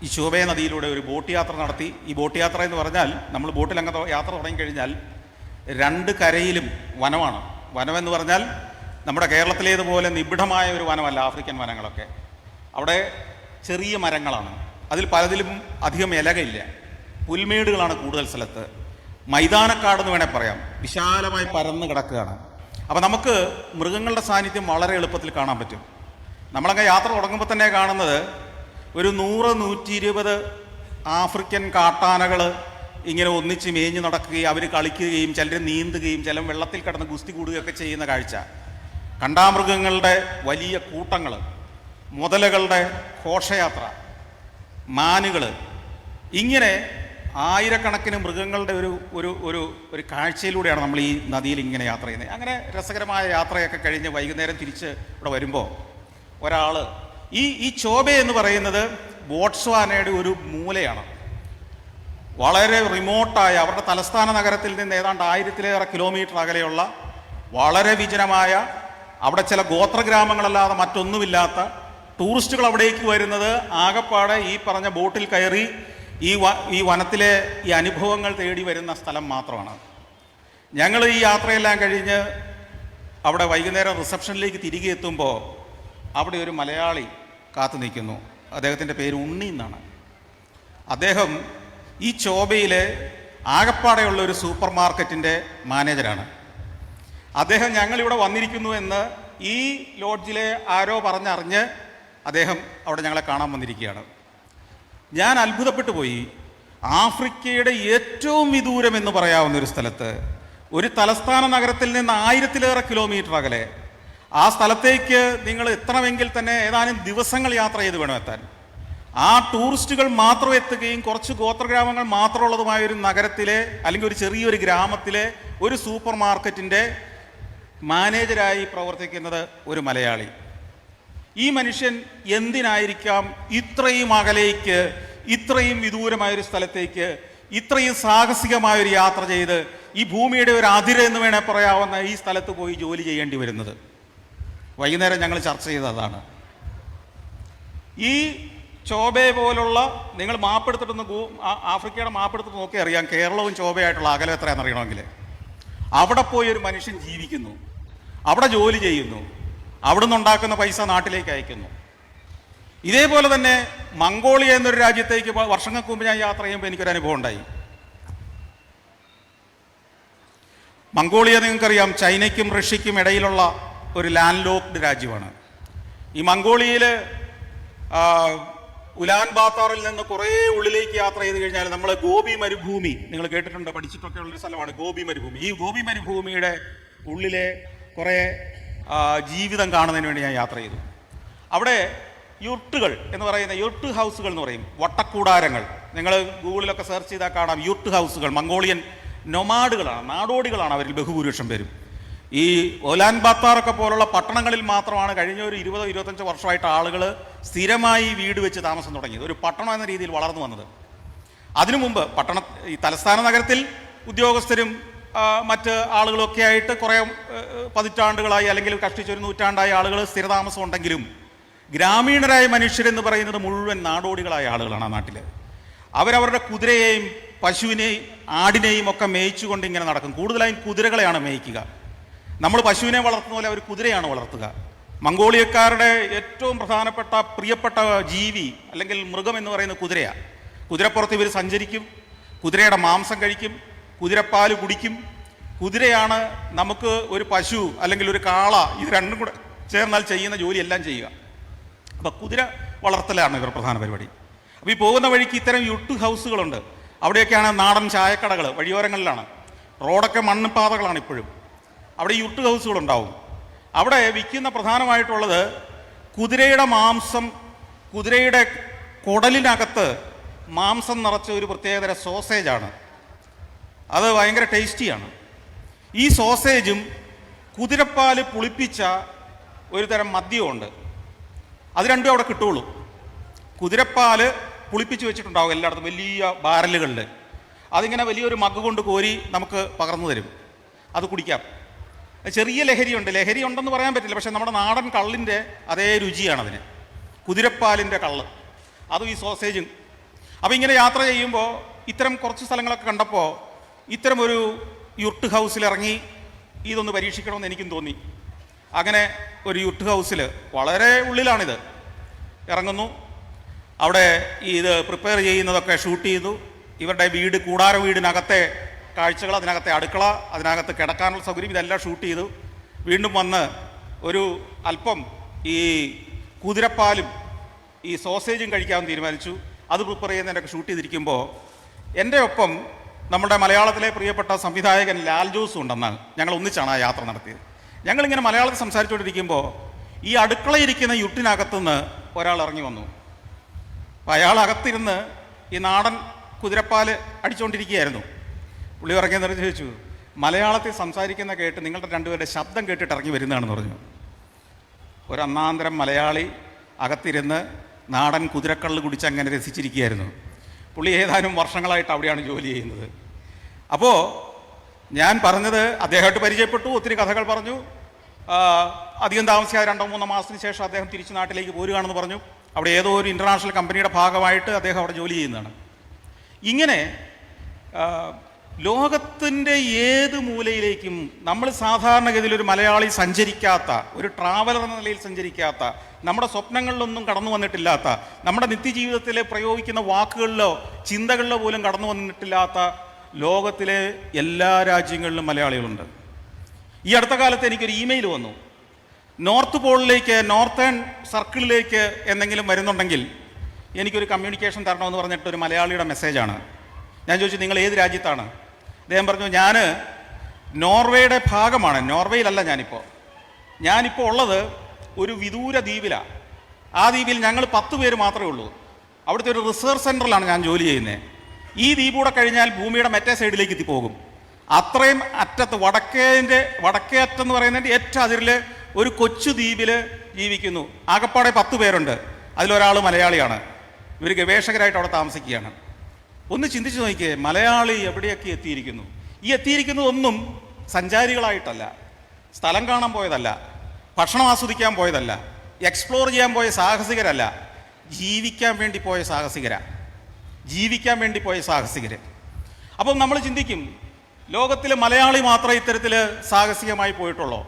ഈ ചോബേ നദിയിലൂടെ ഒരു ബോട്ട് യാത്ര നടത്തി. ഈ ബോട്ട് യാത്ര എന്ന് പറഞ്ഞാൽ നമ്മൾ ബോട്ടിൽ അങ്ങ് യാത്ര തുടങ്ങിക്കഴിഞ്ഞാൽ രണ്ട് കരയിലും വനമാണ്. വനമെന്ന് പറഞ്ഞാൽ നമ്മുടെ കേരളത്തിലേതുപോലെ നിബിഡമായ ഒരു വനമല്ല ആഫ്രിക്കൻ വനങ്ങളൊക്കെ. അവിടെ ചെറിയ മരങ്ങളാണ്. അതിൽ പലതിലും അധികം ഇലകയില്ല പുൽമേടുകളാണ് കൂടുതൽ സ്ഥലത്ത്. മൈതാനക്കാടെന്ന് വേണേൽ പറയാം. വിശാലമായി പരന്ന് കിടക്കുകയാണ്. അപ്പോൾ നമുക്ക് മൃഗങ്ങളുടെ സാന്നിധ്യം വളരെ എളുപ്പത്തിൽ കാണാൻ പറ്റും. നമ്മളങ്ങ് യാത്ര തുടങ്ങുമ്പോൾ തന്നെ കാണുന്നത് ഒരു നൂറ് നൂറ്റി ഇരുപത് ആഫ്രിക്കൻ കാട്ടാനകൾ ഇങ്ങനെ ഒന്നിച്ച് മേഞ്ഞ് നടക്കുകയും അവർ കളിക്കുകയും ചിലർ നീന്തുകയും ചിലർ വെള്ളത്തിൽ കിടന്ന് ഗുസ്തി കൂടുകയൊക്കെ ചെയ്യുന്ന കാഴ്ച. കണ്ടാമൃഗങ്ങളുടെ വലിയ കൂട്ടങ്ങൾ മുതലകളുടെ ഘോഷയാത്ര മാനുകൾ ഇങ്ങനെ ആയിരക്കണക്കിന് മൃഗങ്ങളുടെ ഒരു ഒരു ഒരു ഒരു കാഴ്ചയിലൂടെയാണ് നമ്മൾ ഈ നദിയിൽ ഇങ്ങനെ യാത്ര ചെയ്യുന്നത്. അങ്ങനെ രസകരമായ യാത്രയൊക്കെ കഴിഞ്ഞ് വൈകുന്നേരം തിരിച്ച് ഇവിടെ വരുമ്പോൾ ഒരാൾ ഈ ഈ ചോബ എന്ന് പറയുന്നത് ബോട്സ്വാനയുടെ ഒരു മൂലയാണ്. വളരെ റിമോട്ടായ അവരുടെ തലസ്ഥാന നഗരത്തിൽ നിന്ന് ഏതാണ്ട് ആയിരത്തിലേറെ കിലോമീറ്റർ അകലെയുള്ള വളരെ വിജനമായ അവിടെ ചില ഗോത്രഗ്രാമങ്ങളല്ലാതെ മറ്റൊന്നുമില്ലാത്ത ടൂറിസ്റ്റുകൾ അവിടേക്ക് വരുന്നത് ആകപ്പാടെ ഈ പറഞ്ഞ ബോട്ടിൽ കയറി ഈ വ ഈ വനത്തിലെ ഈ അനുഭവങ്ങൾ തേടി വരുന്ന സ്ഥലം മാത്രമാണ്. ഞങ്ങൾ ഈ യാത്രയെല്ലാം കഴിഞ്ഞ് അവിടെ വൈകുന്നേരം റിസപ്ഷനിലേക്ക് തിരികെ എത്തുമ്പോൾ അവിടെ ഒരു മലയാളി കാത്തു നിൽക്കുന്നു. അദ്ദേഹത്തിന്റെ പേര് ഉണ്ണി എന്നാണ്. അദ്ദേഹം ഈ ചോബയിലെ ആകപ്പാടെയുള്ള ഒരു സൂപ്പർ മാർക്കറ്റിന്റെ മാനേജരാണ്. അദ്ദേഹം ഞങ്ങളിവിടെ വന്നിരിക്കുന്നു എന്ന് ഈ ലോഡ്ജിലെ ആരോ പറഞ്ഞറിഞ്ഞ് അദ്ദേഹം അവിടെ ഞങ്ങളെ കാണാൻ വന്നിരിക്കുകയാണ്. ഞാൻ അത്ഭുതപ്പെട്ടു പോയി. ആഫ്രിക്കയുടെ ഏറ്റവും വിദൂരം എന്ന് പറയാവുന്ന ഒരു സ്ഥലത്ത് ഒരു തലസ്ഥാന നഗരത്തിൽ നിന്ന് ആയിരത്തിലേറെ കിലോമീറ്റർ അകലെ. ആ സ്ഥലത്തേക്ക് നിങ്ങൾ എത്തണമെങ്കിൽ തന്നെ ഏതാനും ദിവസങ്ങൾ യാത്ര ചെയ്ത് വേണം എത്താൻ. ആ ടൂറിസ്റ്റുകൾ മാത്രം എത്തുകയും കുറച്ച് ഗോത്രഗ്രാമങ്ങൾ മാത്രമുള്ളതുമായ ഒരു നഗരത്തിലെ അല്ലെങ്കിൽ ഒരു ചെറിയൊരു ഗ്രാമത്തിലെ ഒരു സൂപ്പർ മാർക്കറ്റിന്റെ മാനേജരായി പ്രവർത്തിക്കുന്നത് ഒരു മലയാളി. ഈ മനുഷ്യൻ എന്തിനായിരിക്കാം ഇത്രയും അകലേക്ക് ഇത്രയും വിദൂരമായൊരു സ്ഥലത്തേക്ക് ഇത്രയും സാഹസികമായ ഒരു യാത്ര ചെയ്ത് ഈ ഭൂമിയുടെ ഒരു അതിര എന്ന് വേണേൽ പറയാവുന്ന ഈ സ്ഥലത്ത് പോയി ജോലി ചെയ്യേണ്ടി വരുന്നത്? വൈകുന്നേരം ഞങ്ങൾ ചർച്ച ചെയ്തതാണ് ഈ ചോബെ പോലുള്ള നിങ്ങൾ മാപ്പെടുത്തിട്ടൊന്ന് ആഫ്രിക്കയുടെ മാപ്പെടുത്തിട്ട് നോക്കി അറിയാം. കേരളവും ചോബയായിട്ടുള്ള അകലം എത്രയാണെന്ന് അറിയണമെങ്കിൽ. അവിടെ പോയി ഒരു മനുഷ്യൻ ജീവിക്കുന്നു. അവിടെ ജോലി ചെയ്യുന്നു. അവിടെ നിന്നുണ്ടാക്കുന്ന പൈസ നാട്ടിലേക്ക് അയക്കുന്നു. ഇതേപോലെ തന്നെ മംഗോളിയ എന്നൊരു രാജ്യത്തേക്ക് വർഷങ്ങൾക്ക് മുമ്പ് ഞാൻ യാത്ര ചെയ്യുമ്പോൾ എനിക്കൊരു അനുഭവം ഉണ്ടായി. മംഗോളിയ നിങ്ങൾക്കറിയാം ചൈനയ്ക്കും റഷ്യയ്ക്കും ഇടയിലുള്ള ഒരു ലാൻഡ് ലോക്ക്ഡ് രാജ്യമാണ്. ഈ മംഗോളിയയിൽ ഉലാൻ ബാത്താറിൽ നിന്ന് കുറേ ഉള്ളിലേക്ക് യാത്ര ചെയ്ത് കഴിഞ്ഞാൽ നമ്മൾ ഗോപി മരുഭൂമി നിങ്ങൾ കേട്ടിട്ടുണ്ട് പഠിച്ചിട്ടൊക്കെ ഉള്ളൊരു സ്ഥലമാണ് ഗോപി മരുഭൂമി. ഈ ഗോപി മരുഭൂമിയുടെ ഉള്ളിലെ കുറേ ജീവിതം കാണുന്നതിന് വേണ്ടി ഞാൻ യാത്ര ചെയ്തു. അവിടെ യുട്ടുകൾ എന്ന് പറയുന്ന യൂട്ട് ഹൗസുകൾ എന്ന് പറയും. വട്ടക്കൂടാരങ്ങൾ. നിങ്ങൾ ഗൂഗിളിലൊക്കെ സെർച്ച് ചെയ്താൽ കാണാം യൂട്ട് ഹൗസുകൾ. മംഗോളിയൻ നൊമാഡുകളാണ് നാടോടികളാണ് അവരിൽ ബഹുഭൂരിപക്ഷം പേരും. ഈ ഒലാൻ ബാത്താറൊക്കെ പോലുള്ള പട്ടണങ്ങളിൽ മാത്രമാണ് കഴിഞ്ഞ ഒരു ഇരുപതോ ഇരുപത്തഞ്ചോ വർഷമായിട്ട് ആളുകൾ സ്ഥിരമായി വീട് വെച്ച് താമസം തുടങ്ങിയത്. ഒരു പട്ടണം എന്ന രീതിയിൽ വളർന്നു വന്നത്. അതിനു മുമ്പ് പട്ടണ ഈ തലസ്ഥാന നഗരത്തിൽ ഉദ്യോഗസ്ഥരും മറ്റ് ആളുകളൊക്കെ ആയിട്ട് കുറേ പതിറ്റാണ്ടുകളായി അല്ലെങ്കിൽ കഷ്ടിച്ച് ഒരു നൂറ്റാണ്ടായ ആളുകൾ സ്ഥിരതാമസം ഉണ്ടെങ്കിലും ഗ്രാമീണരായ മനുഷ്യരെന്ന് പറയുന്നത് മുഴുവൻ നാടോടികളായ ആളുകളാണ് ആ നാട്ടിൽ അവരവരുടെ കുതിരയെയും പശുവിനെയും ആടിനെയും ഒക്കെ മേയിച്ചുകൊണ്ട് ഇങ്ങനെ നടക്കും. കൂടുതലായും കുതിരകളെയാണ് മേയിക്കുക. നമ്മൾ പശുവിനെ വളർത്തുന്ന പോലെ അവർ കുതിരയാണ് വളർത്തുക. മംഗോളിയക്കാരുടെ ഏറ്റവും പ്രധാനപ്പെട്ട പ്രിയപ്പെട്ട ജീവി അല്ലെങ്കിൽ മൃഗം എന്ന് പറയുന്ന കുതിരയാണ് കുതിരപ്പുറത്ത് ഇവർ സഞ്ചരിക്കും. കുതിരയുടെ മാംസം കഴിക്കും. കുതിരപ്പാൽ കുടിക്കും. കുതിരയാണ് നമുക്ക് ഒരു പശു അല്ലെങ്കിൽ ഒരു കാള ഇത് രണ്ടും കൂടെ ചേർന്നാൽ ചെയ്യുന്ന ജോലിയെല്ലാം ചെയ്യുക. അപ്പോൾ കുതിര വളർത്തലാണ് ഇവർ പ്രധാന പരിപാടി. അപ്പോൾ ഈ പോകുന്ന വഴിക്ക് ഇത്തരം യുട്ട് ഹൗസുകളുണ്ട്. അവിടെയൊക്കെയാണ് നാടൻ ചായക്കടകൾ വഴിയോരങ്ങളിലാണ്. റോഡൊക്കെ മണ്ണ് പാതകളാണ് ഇപ്പോഴും. അവിടെ യുട്ട് ഹൗസുകളുണ്ടാവും. അവിടെ വിൽക്കുന്ന പ്രധാനമായിട്ടുള്ളത് കുതിരയുടെ മാംസം കുതിരയുടെ കുടലിനകത്ത് മാംസം നിറച്ച ഒരു പ്രത്യേകതര സോസേജാണ്. അത് ഭയങ്കര ടേസ്റ്റിയാണ്. ഈ സോസേജും കുതിരപ്പാൽ പുളിപ്പിച്ച ഒരു തരം മദ്യമുണ്ട് അത് രണ്ടും അവിടെ കിട്ടുള്ളൂ. കുതിരപ്പാൽ പുളിപ്പിച്ച് വെച്ചിട്ടുണ്ടാവും എല്ലായിടത്തും വലിയ ബാരലുകളിൽ അതിങ്ങനെ വലിയൊരു മഗ് കൊണ്ട് കോരി നമുക്ക് പകർന്നു തരും. അത് കുടിക്കാം. ചെറിയ ലഹരിയുണ്ട്. ലഹരി ഉണ്ടെന്ന് പറയാൻ പറ്റില്ല പക്ഷേ നമ്മുടെ നാടൻ കള്ളിന്റെ അതേ രുചിയാണ് അതിന് കുതിരപ്പാലിന്റെ കള്ള്. അതും ഈ സോസേജും. അപ്പോൾ ഇങ്ങനെ യാത്ര ചെയ്യുമ്പോൾ ഇത്തരം കുറച്ച് സ്ഥലങ്ങളൊക്കെ കണ്ടപ്പോൾ ഇത്തരം യുട്ട് ഹൗസിൽ ഇറങ്ങി ഇതൊന്ന് പരീക്ഷിക്കണമെന്ന് എനിക്കും തോന്നി. അങ്ങനെ ഒരു യുർട്ട് ഹൗസിൽ വളരെ ഉള്ളിലാണിത്. ഇറങ്ങുന്നു. അവിടെ ഇത് പ്രിപ്പയർ ചെയ്യുന്നതൊക്കെ ഷൂട്ട് ചെയ്തു. ഇവരുടെ വീട് കൂടാര വീടിനകത്തെ കാഴ്ചകൾ അതിനകത്തെ അടുക്കള അതിനകത്ത് കിടക്കാനുള്ള സൗകര്യം ഇതെല്ലാം ഷൂട്ട് ചെയ്തു. വീണ്ടും വന്ന് ഒരു അല്പം ഈ കുതിരപ്പാലും ഈ സോസേജും കഴിക്കാൻ തീരുമാനിച്ചു. അത് പ്രിപ്പയർ ചെയ്യുന്നതിനൊക്കെ ഷൂട്ട് ചെയ്തിരിക്കുമ്പോൾ എന്റെ ഒപ്പം നമ്മുടെ മലയാളത്തിലെ പ്രിയപ്പെട്ട സംവിധായകൻ ലാൽ ജോസ് ഉണ്ടെന്ന് ഞങ്ങൾ ഒന്നിച്ചാണ് ആ യാത്ര നടത്തിയത്. ഞങ്ങളിങ്ങനെ മലയാളത്തിൽ സംസാരിച്ചുകൊണ്ടിരിക്കുമ്പോൾ ഈ അടുക്കളയിരിക്കുന്ന യുട്ടിനകത്തുനിന്ന് ഒരാൾ ഇറങ്ങി വന്നു. അപ്പോൾ അയാൾ അകത്തിരുന്ന് ഈ നാടൻ കുതിരപ്പാൽ അടിച്ചുകൊണ്ടിരിക്കുകയായിരുന്നു പുള്ളി ഇറങ്ങിയെന്ന് പറഞ്ഞ് ചോദിച്ചു മലയാളത്തിൽ സംസാരിക്കുന്ന കേട്ട് നിങ്ങളുടെ രണ്ടുപേരുടെ ശബ്ദം കേട്ടിട്ട് ഇറങ്ങി വരുന്നതാണെന്ന് പറഞ്ഞു. ഒരു ഒന്നാന്തരം മലയാളി അകത്തിരുന്ന് നാടൻ കുതിരക്കള്ള് കുടിച്ച് അങ്ങനെ രസിച്ചിരിക്കുകയായിരുന്നു. പുള്ളി ഏതാനും വർഷങ്ങളായിട്ട് അവിടെയാണ് ജോലി ചെയ്യുന്നത്. അപ്പോൾ ഞാൻ പറഞ്ഞത് അദ്ദേഹമായിട്ട് പരിചയപ്പെട്ടു ഒത്തിരി കഥകൾ പറഞ്ഞു. അധികം താമസിക്കാതെ രണ്ടോ മൂന്നോ മാസത്തിന് ശേഷം അദ്ദേഹം തിരിച്ച് നാട്ടിലേക്ക് പോരുകയാണെന്ന് പറഞ്ഞു. അവിടെ ഏതോ ഒരു ഇന്റർനാഷണൽ കമ്പനിയുടെ ഭാഗമായിട്ട് അദ്ദേഹം അവിടെ ജോലി ചെയ്യുന്നതാണ്. ഇങ്ങനെ ലോകത്തിന്റെ ഏത് മൂലയിലേക്കും നമ്മൾ സാധാരണഗതിയിൽ ഒരു മലയാളി സഞ്ചരിക്കാത്ത ഒരു ട്രാവലർ എന്ന നിലയിൽ സഞ്ചരിക്കാത്ത നമ്മുടെ സ്വപ്നങ്ങളിലൊന്നും കടന്നു വന്നിട്ടില്ലാത്ത നമ്മുടെ നിത്യജീവിതത്തിൽ പ്രയോഗിക്കുന്ന വാക്കുകളിലോ ചിന്തകളിലോ പോലും കടന്നു വന്നിട്ടില്ലാത്ത ലോകത്തിലെ എല്ലാ രാജ്യങ്ങളിലും മലയാളികളുണ്ട്. ഈ അടുത്ത കാലത്ത് എനിക്കൊരു ഇമെയിൽ വന്നു. നോർത്ത് പോളിലേക്ക് നോർത്തേൺ സർക്കിളിലേക്ക് എന്തെങ്കിലും വരുന്നുണ്ടെങ്കിൽ എനിക്കൊരു കമ്മ്യൂണിക്കേഷൻ തരണമെന്ന് പറഞ്ഞിട്ട് ഒരു മലയാളിയുടെ മെസ്സേജാണ്. ഞാൻ ചോദിച്ചു നിങ്ങൾ ഏത് രാജ്യത്താണ്? അദ്ദേഹം പറഞ്ഞു ഞാൻ നോർവേയുടെ ഭാഗമാണ്. നോർവേയിലല്ല ഞാനിപ്പോൾ ഞാനിപ്പോൾ ഉള്ളത് ഒരു വിദൂര ദ്വീപിലാണ് ആ ദ്വീപിൽ ഞങ്ങൾ പത്ത് പേര് മാത്രമേ ഉള്ളൂ. അവിടുത്തെ ഒരു റിസർച്ച് സെന്ററിലാണ് ഞാൻ ജോലി ചെയ്യുന്നത് ഈ ദ്വീപൂടെ കഴിഞ്ഞാൽ ഭൂമിയുടെ മറ്റേ സൈഡിലേക്ക് എത്തിപ്പോകും അത്രയും അറ്റത്ത് വടക്കേന്റെ വടക്കേ അറ്റെന്ന് പറയുന്നതിന്റെ ഏറ്റവും അതിരിൽ ഒരു കൊച്ചു ദ്വീപിൽ ജീവിക്കുന്നു. ആകപ്പാടെ പത്ത് പേരുണ്ട്. അതിലൊരാൾ മലയാളിയാണ്. ഇവർ ഗവേഷകരായിട്ട് അവിടെ താമസിക്കുകയാണ്. ഒന്ന് ചിന്തിച്ചു നോക്കിയേ മലയാളി എവിടെയൊക്കെ എത്തിയിരിക്കുന്നു? ഈ എത്തിയിരിക്കുന്നതൊന്നും സഞ്ചാരികളായിട്ടല്ല. സ്ഥലം കാണാൻ പോയതല്ല. ഭക്ഷണം ആസ്വദിക്കാൻ പോയതല്ല എക്സ്പ്ലോർ ചെയ്യാൻ പോയ സാഹസികരല്ല ജീവിക്കാൻ വേണ്ടി പോയ സാഹസികരാ. ജീവിക്കാൻ വേണ്ടി പോയ സാഹസികര്. അപ്പം നമ്മൾ ചിന്തിക്കും ലോകത്തിലെ മലയാളി മാത്രം ഇത്തരത്തിൽ സാഹസികമായി പോയിട്ടുള്ളോ.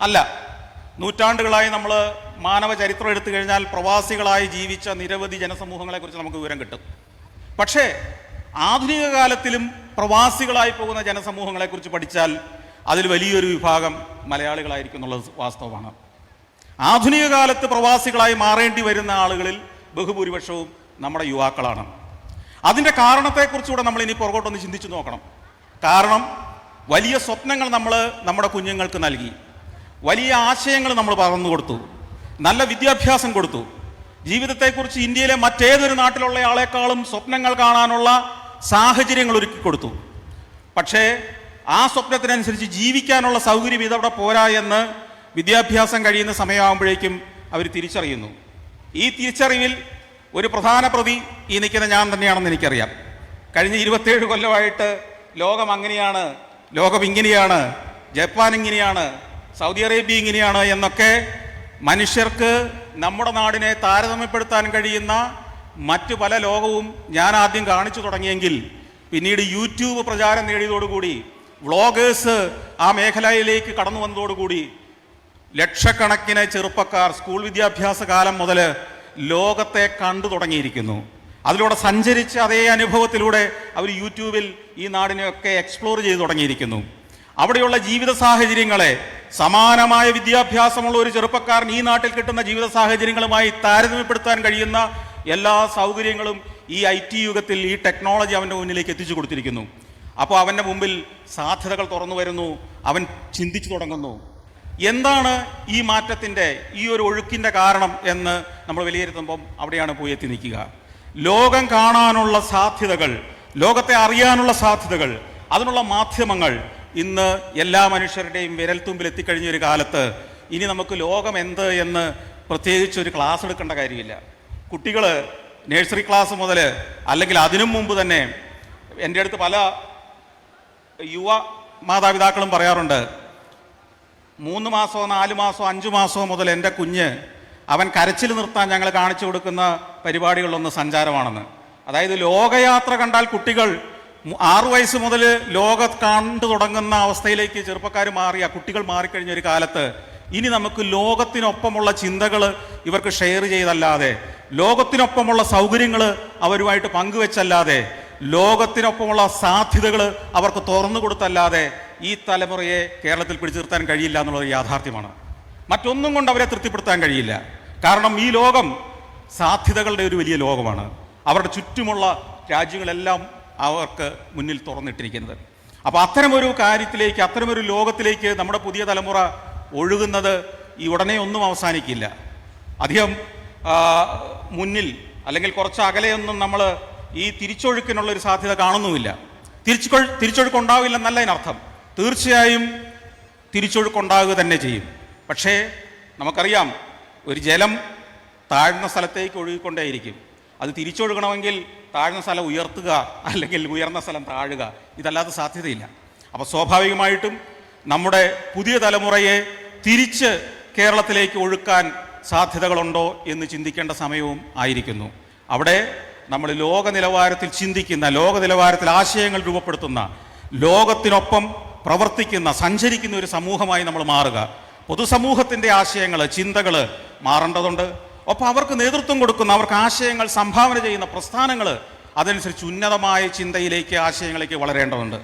അല്ല നൂറ്റാണ്ടുകളായി നമ്മൾ മാനവ ചരിത്രം എടുത്തു കഴിഞ്ഞാൽ പ്രവാസികളായി ജീവിച്ച നിരവധി ജനസമൂഹങ്ങളെക്കുറിച്ച് നമുക്ക് വിവരം കിട്ടും. പക്ഷേ ആധുനിക കാലത്തിലും പ്രവാസികളായി പോകുന്ന ജനസമൂഹങ്ങളെക്കുറിച്ച് പഠിച്ചാൽ അതിൽ വലിയൊരു വിഭാഗം മലയാളികളായിരിക്കും എന്നുള്ളത് വാസ്തവമാണ്. ആധുനിക കാലത്ത് പ്രവാസികളായി മാറേണ്ടി വരുന്ന ആളുകളിൽ ബഹുഭൂരിപക്ഷവും നമ്മുടെ യുവാക്കളാണ്. അതിന്റെ കാരണത്തെക്കുറിച്ചുകൂടെ നമ്മൾ ഇനി പുറകോട്ടൊന്ന് ചിന്തിച്ചു നോക്കണം. കാരണം വലിയ സ്വപ്നങ്ങൾ നമ്മൾ നമ്മുടെ കുഞ്ഞുങ്ങൾക്ക് നൽകി. വലിയ ആശയങ്ങൾ നമ്മൾ പറന്നു കൊടുത്തു. നല്ല വിദ്യാഭ്യാസം കൊടുത്തു. ജീവിതത്തെക്കുറിച്ച് ഇന്ത്യയിലെ മറ്റേതൊരു നാട്ടിലുള്ള ആളെക്കാളും സ്വപ്നങ്ങൾ കാണാനുള്ള സാഹചര്യങ്ങൾ ഒരുക്കി കൊടുത്തു. പക്ഷേ ആ സ്വപ്നത്തിനനുസരിച്ച് ജീവിക്കാനുള്ള സൗകര്യം ഇതവിടെ പോരാ എന്ന് വിദ്യാഭ്യാസം കഴിയുന്ന സമയമാകുമ്പോഴേക്കും അവർ തിരിച്ചറിയുന്നു. ഈ തിരിച്ചറിവിൽ ഒരു പ്രധാന പ്രതി ഈ നിൽക്കുന്ന ഞാൻ തന്നെയാണെന്ന് എനിക്കറിയാം. കഴിഞ്ഞ ഇരുപത്തേഴ് കൊല്ലമായിട്ട് ലോകം അങ്ങനെയാണ് ലോകം ഇങ്ങനെയാണ് ജപ്പാൻ ഇങ്ങനെയാണ് സൗദി അറേബ്യ ഇങ്ങനെയാണ് എന്നൊക്കെ മനുഷ്യർക്ക് നമ്മുടെ നാടിനെ താരതമ്യപ്പെടുത്താൻ കഴിയുന്ന മറ്റു പല ലോകവും ഞാൻ ആദ്യം കാണിച്ചു തുടങ്ങിയെങ്കിൽ പിന്നീട് യൂട്യൂബ് പ്രചാരം നേടിയതോടുകൂടി വ്ളോഗേഴ്സ് ആ മേഖലയിലേക്ക് കടന്നു വന്നതോടുകൂടി ലക്ഷക്കണക്കിന് ചെറുപ്പക്കാർ സ്കൂൾ വിദ്യാഭ്യാസ കാലം മുതൽ ലോകത്തെ കണ്ടു തുടങ്ങിയിരിക്കുന്നു. അതിലൂടെ സഞ്ചരിച്ച അതേ അനുഭവത്തിലൂടെ അവർ യൂട്യൂബിൽ ഈ നാടിനെയൊക്കെ എക്സ്പ്ലോർ ചെയ്തു തുടങ്ങിയിരിക്കുന്നു. അവിടെയുള്ള ജീവിത സാഹചര്യങ്ങളെ സമാനമായ വിദ്യാഭ്യാസമുള്ള ഒരു ചെറുപ്പക്കാരൻ ഈ നാട്ടിൽ കിട്ടുന്ന ജീവിത സാഹചര്യങ്ങളുമായി താരതമ്യപ്പെടുത്താൻ കഴിയുന്ന എല്ലാ സൗകര്യങ്ങളും ഈ ഐ ടി യുഗത്തിൽ ഈ ടെക്നോളജി അവന്റെ മുന്നിലേക്ക് എത്തിച്ചു കൊടുത്തിരിക്കുന്നു. അപ്പോൾ അവന്റെ മുമ്പിൽ സാധ്യതകൾ തുറന്നു വരുന്നു. അവൻ ചിന്തിച്ചു തുടങ്ങുന്നു. എന്താണ് ഈ മാറ്റത്തിന്റെ ഈ ഒരു ഒഴുക്കിന്റെ കാരണം എന്ന് നമ്മൾ വിലയിരുത്തുമ്പം അവിടെയാണ് പോയി എത്തി നിൽക്കുക. ലോകം കാണാനുള്ള സാധ്യതകൾ ലോകത്തെ അറിയാനുള്ള സാധ്യതകൾ അതിനുള്ള മാധ്യമങ്ങൾ ഇന്ന് എല്ലാ മനുഷ്യരുടെയും വിരൽത്തുമ്പിൽ എത്തിക്കഴിഞ്ഞ ഒരു കാലത്ത് ഇനി നമുക്ക് ലോകം എന്ത് എന്ന് പ്രത്യേകിച്ച് ഒരു ക്ലാസ് എടുക്കേണ്ട കാര്യമില്ല. കുട്ടികൾ നഴ്സറി ക്ലാസ് മുതൽ അല്ലെങ്കിൽ അതിനും മുമ്പ് തന്നെ എന്റെ അടുത്ത് പല യുവ മാതാപിതാക്കളും പറയാറുണ്ട് മൂന്ന് മാസമോ നാല് മാസമോ അഞ്ച് മാസമോ മുതൽ എന്റെ കുഞ്ഞ് അവൻ കരച്ചിൽ നിർത്താൻ ഞങ്ങൾ കാണിച്ചു കൊടുക്കുന്ന പരിപാടികളിലൊന്ന് സഞ്ചാരമാണെന്ന്. അതായത് ലോകയാത്ര കണ്ടാൽ കുട്ടികൾ ആറു വയസ്സ് മുതൽ ലോക കണ്ടു തുടങ്ങുന്ന അവസ്ഥയിലേക്ക് ചെറുപ്പക്കാർ മാറിയ കുട്ടികൾ മാറിക്കഴിഞ്ഞ ഒരു കാലത്ത് ഇനി നമുക്ക് ലോകത്തിനൊപ്പമുള്ള ചിന്തകൾ ഇവർക്ക് ഷെയർ ചെയ്തല്ലാതെ ലോകത്തിനൊപ്പമുള്ള സൗകര്യങ്ങൾ അവരുമായിട്ട് പങ്കുവെച്ചല്ലാതെ ലോകത്തിനൊപ്പമുള്ള സാധ്യതകൾ അവർക്ക് തുറന്നു കൊടുത്തല്ലാതെ ഈ തലമുറയെ കേരളത്തിൽ പിടിച്ചു നിർത്താൻ കഴിയില്ല എന്നുള്ളത് യാഥാർത്ഥ്യമാണ്. മറ്റൊന്നും കൊണ്ട് അവരെ തൃപ്തിപ്പെടുത്താൻ കഴിയില്ല. കാരണം ഈ ലോകം സാധ്യതകളുടെ ഒരു വലിയ ലോകമാണ്. അവരുടെ ചുറ്റുമുള്ള രാജ്യങ്ങളെല്ലാം അവർക്ക് മുന്നിൽ തുറന്നിട്ടിരിക്കുന്നത്. അപ്പോൾ അത്തരമൊരു കാര്യത്തിലേക്ക് അത്തരമൊരു ലോകത്തിലേക്ക് നമ്മുടെ പുതിയ തലമുറ ഒഴുകുന്നത് ഈ ഉടനെ ഒന്നും അവസാനിക്കില്ല. അധികം മുന്നിൽ അല്ലെങ്കിൽ കുറച്ച് അകലെയൊന്നും നമ്മൾ ഈ തിരിച്ചൊഴുക്കിനുള്ള ഒരു സാധ്യത കാണുന്നുമില്ല. തിരിച്ചു തിരിച്ചൊഴുക്ക് ഉണ്ടാവില്ലെന്നല്ല അതിനർത്ഥം. തീർച്ചയായും തിരിച്ചൊഴുക്കുണ്ടാവുക തന്നെ ചെയ്യും. പക്ഷേ നമുക്കറിയാം ഒരു ജലം താഴ്ന്ന സ്ഥലത്തേക്ക് ഒഴുകിക്കൊണ്ടേയിരിക്കും. അത് തിരിച്ചൊഴുകണമെങ്കിൽ താഴ്ന്ന സ്ഥലം ഉയർത്തുക അല്ലെങ്കിൽ ഉയർന്ന സ്ഥലം താഴുക ഇതല്ലാതെ സാധ്യതയില്ല. അപ്പോൾ സ്വാഭാവികമായിട്ടും നമ്മുടെ പുതിയ തലമുറയെ തിരിച്ച് കേരളത്തിലേക്ക് ഒഴുക്കാൻ സാധ്യതകളുണ്ടോ എന്ന് ചിന്തിക്കേണ്ട സമയവും ആയിരിക്കുന്നു. അവിടെ നമ്മൾ ലോക നിലവാരത്തിൽ ചിന്തിക്കുന്ന ലോക നിലവാരത്തിൽ ആശയങ്ങൾ രൂപപ്പെടുത്തുന്ന ലോകത്തിനൊപ്പം പ്രവർത്തിക്കുന്ന സഞ്ചരിക്കുന്ന ഒരു സമൂഹമായി നമ്മൾ മാറുക. പൊതുസമൂഹത്തിന്റെ ആശയങ്ങൾ ചിന്തകൾ മാറേണ്ടതുണ്ട്. ഒപ്പം അവർക്ക് നേതൃത്വം കൊടുക്കുന്ന അവർക്ക് ആശയങ്ങൾ സംഭാവന ചെയ്യുന്ന പ്രസ്ഥാനങ്ങൾ അതനുസരിച്ച് ഉന്നതമായ ചിന്തയിലേക്ക് ആശയങ്ങളിലേക്ക് വളരേണ്ടതുണ്ട്.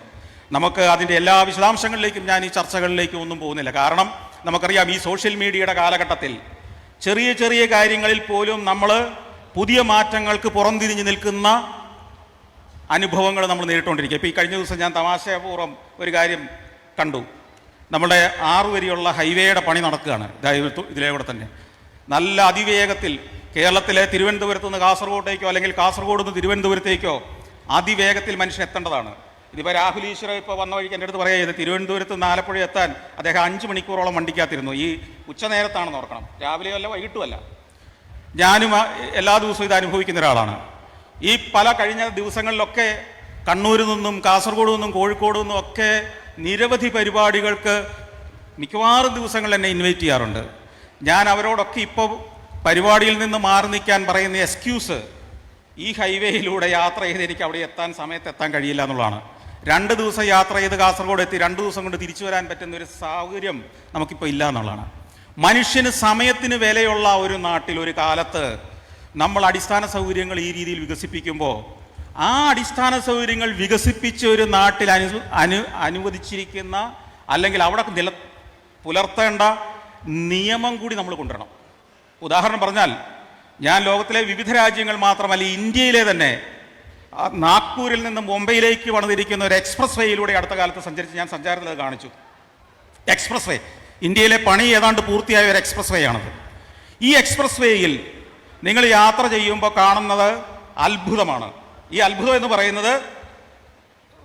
നമുക്ക് അതിന്റെ എല്ലാ വിശദാംശങ്ങളിലേക്കും ഞാൻ ഈ ചർച്ചകളിലേക്കും ഒന്നും പോകുന്നില്ല. കാരണം നമുക്കറിയാം ഈ സോഷ്യൽ മീഡിയയുടെ കാലഘട്ടത്തിൽ ചെറിയ ചെറിയ കാര്യങ്ങളിൽ പോലും നമ്മൾ പുതിയ മാറ്റങ്ങൾക്ക് പുറംതിരിഞ്ഞ് നിൽക്കുന്ന അനുഭവങ്ങൾ നമ്മൾ നേരിട്ടുകൊണ്ടിരിക്കുക. ഇപ്പോൾ ഈ കഴിഞ്ഞ ദിവസം ഞാൻ തമാശപൂർവം ഒരു കാര്യം കണ്ടു. നമ്മുടെ ആറ് വരിയുള്ള ഹൈവേയുടെ പണി നടക്കുകയാണ്. ഇതിലെ ഇത് ഇതിലേ കൂടെ തന്നെ. നല്ല അതിവേഗത്തിൽ കേരളത്തിലെ തിരുവനന്തപുരത്ത് നിന്ന് കാസർഗോഡേക്കോ അല്ലെങ്കിൽ കാസർഗോഡ് നിന്ന് തിരുവനന്തപുരത്തേക്കോ അതിവേഗത്തിൽ മനുഷ്യൻ എത്തേണ്ടതാണ്. ഇതിപ്പോൾ രാഹുൽ ഈശ്വര ഇപ്പോൾ വന്ന വഴിക്ക് എന്റെ അടുത്ത് പറയുക തിരുവനന്തപുരത്ത് നിന്ന് ആലപ്പുഴ എത്താൻ അദ്ദേഹം അഞ്ച് മണിക്കൂറോളം വണ്ടിക്കാത്തിരുന്നു ഈ ഉച്ചനേരത്താണെന്ന് ഓർക്കണം. രാവിലെയല്ല വൈകിട്ടുമല്ല. ഞാനും എല്ലാ ദിവസവും ഇത് അനുഭവിക്കുന്ന ഒരാളാണ്. ഈ പല കഴിഞ്ഞ ദിവസങ്ങളിലൊക്കെ കണ്ണൂരിൽ നിന്നും കാസർഗോഡ് നിന്നും കോഴിക്കോട് നിന്നും ഒക്കെ നിരവധി പരിപാടികൾക്ക് മിക്കവാറും ദിവസങ്ങൾ എന്നെ ഇൻവൈറ്റ് ചെയ്യാറുണ്ട്. ഞാൻ അവരോടൊക്കെ ഇപ്പോൾ പരിപാടിയിൽ നിന്ന് മാറി നിൽക്കാൻ പറയുന്ന എക്സ്ക്യൂസ് ഈ ഹൈവേയിലൂടെ യാത്ര ചെയ്ത് എനിക്ക് അവിടെ എത്താൻ സമയത്ത് എത്താൻ കഴിയില്ല എന്നുള്ളതാണ്. രണ്ട് ദിവസം യാത്ര ചെയ്ത് കാസർഗോഡ് എത്തി രണ്ട് ദിവസം കൊണ്ട് തിരിച്ചു വരാൻ പറ്റുന്ന ഒരു സാഹചര്യം നമുക്കിപ്പോൾ ഇല്ല എന്നുള്ളതാണ്. മനുഷ്യന് സമയത്തിന് വിലയുള്ള ഒരു നാട്ടിൽ ഒരു കാലത്ത് നമ്മൾ അടിസ്ഥാന സൗകര്യങ്ങൾ ഈ രീതിയിൽ വികസിപ്പിക്കുമ്പോൾ ആ അടിസ്ഥാന സൗകര്യങ്ങൾ വികസിപ്പിച്ച ഒരു നാട്ടിൽ അനു അനു അനുവദിച്ചിരിക്കുന്ന അല്ലെങ്കിൽ അവിടെ നില പുലർത്തേണ്ട നിയമം കൂടി നമ്മൾ കൊണ്ടുവരണം. ഉദാഹരണം പറഞ്ഞാൽ ഞാൻ ലോകത്തിലെ വിവിധ രാജ്യങ്ങൾ മാത്രമല്ല ഇന്ത്യയിലെ തന്നെ നാഗ്പൂരിൽ നിന്ന് മുംബൈയിലേക്ക് വന്നിരിക്കുന്ന ഒരു എക്സ്പ്രസ് വേയിലൂടെ അടുത്ത കാലത്ത് സഞ്ചരിച്ച് ഞാൻ സഞ്ചാരത്തിൽ കാണിച്ചു. എക്സ്പ്രസ് വേ ഇന്ത്യയിലെ പണി ഏതാണ്ട് പൂർത്തിയായ ഒരു എക്സ്പ്രസ് വേ ആണത്. ഈ എക്സ്പ്രസ് വേയിൽ നിങ്ങൾ യാത്ര ചെയ്യുമ്പോൾ കാണുന്നത് അത്ഭുതമാണ്. ഈ അത്ഭുതം എന്ന് പറയുന്നത്